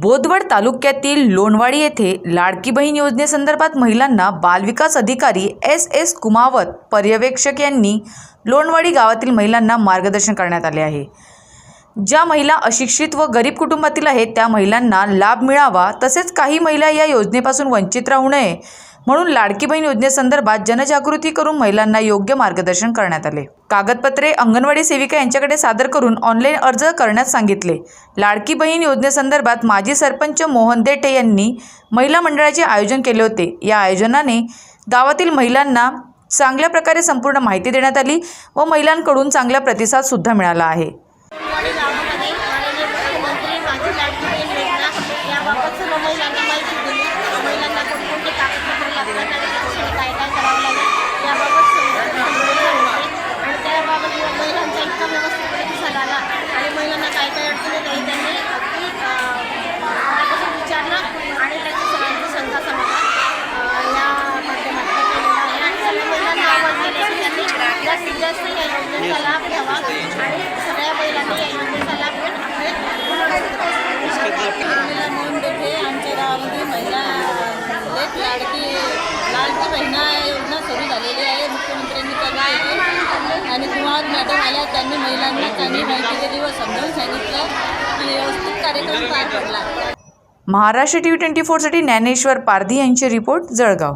बोदवड तालुक्यातील लोणवाडी येथे लाडकी बहीण योजनेसंदर्भात महिलांना बालविकास अधिकारी एस एस कुमावत पर्यवेक्षक यांनी लोणवाडी गावातील महिलांना मार्गदर्शन करण्यात आले आहे. ज्या महिला अशिक्षित व गरीब कुटुंबातील आहेत त्या महिलांना लाभ मिळावा तसेच काही महिला या योजनेपासून वंचित राहू नये म्हणून लाडकी बहीण योजनेसंदर्भात जनजागृती करून महिलांना योग्य मार्गदर्शन करण्यात आले. कागदपत्रे अंगणवाडी सेविका यांच्याकडे सादर करून ऑनलाईन अर्ज करण्यास सांगितले. लाडकी बहीण योजनेसंदर्भात माजी सरपंच मोहन देटे यांनी महिला मंडळाचे आयोजन केले होते. या आयोजनाने गावातील महिलांना चांगल्या प्रकारे संपूर्ण माहिती देण्यात आली व महिलांकडून चांगला प्रतिसादसुद्धा मिळाला आहे अंगणवाडी गावामध्ये माननीय मुख्यमंत्री माझी लाडकी बहीण योजना याबाबत सर्व महिलांना माहिती दिली महिलांना कोणकोणते कागदपत्र लागतात आणि त्यासाठी काय काय करावं लागेल याबाबत समजून समजवले होते आणि त्याबाबत महिलांचा इतका व्यवस्थित प्रतिसाद आला आणि महिलांना काय काय अडचणी काही त्यांनी अगदी अं, मनापासून विचारलं आणि त्याची सगळ्यांची शंका समाधान अं, या माध्यमातून केलेलं आहे आणि सर्व महिलांना आवडलेलं आहे त्यांनी जास्तीत जास्त या योजनेचा लाभ घ्यावा आणि सगळ्या महिलांनी या आमच्या गावामध्ये महिला एक लाडकी लाडकी योजना सुरू झालेली आहे मुख्यमंत्र्यांनी आणि कुमार मॅडम आल्या त्यांनी महिलांना माहिती दिली व समजावून सांगितलं व्यवस्थित कार्यक्रम पार पडला महाराष्ट्र टी व्ही ट्वेंटी फोरसाठी ज्ञानेश्वर पारधी यांचे रिपोर्ट जळगाव.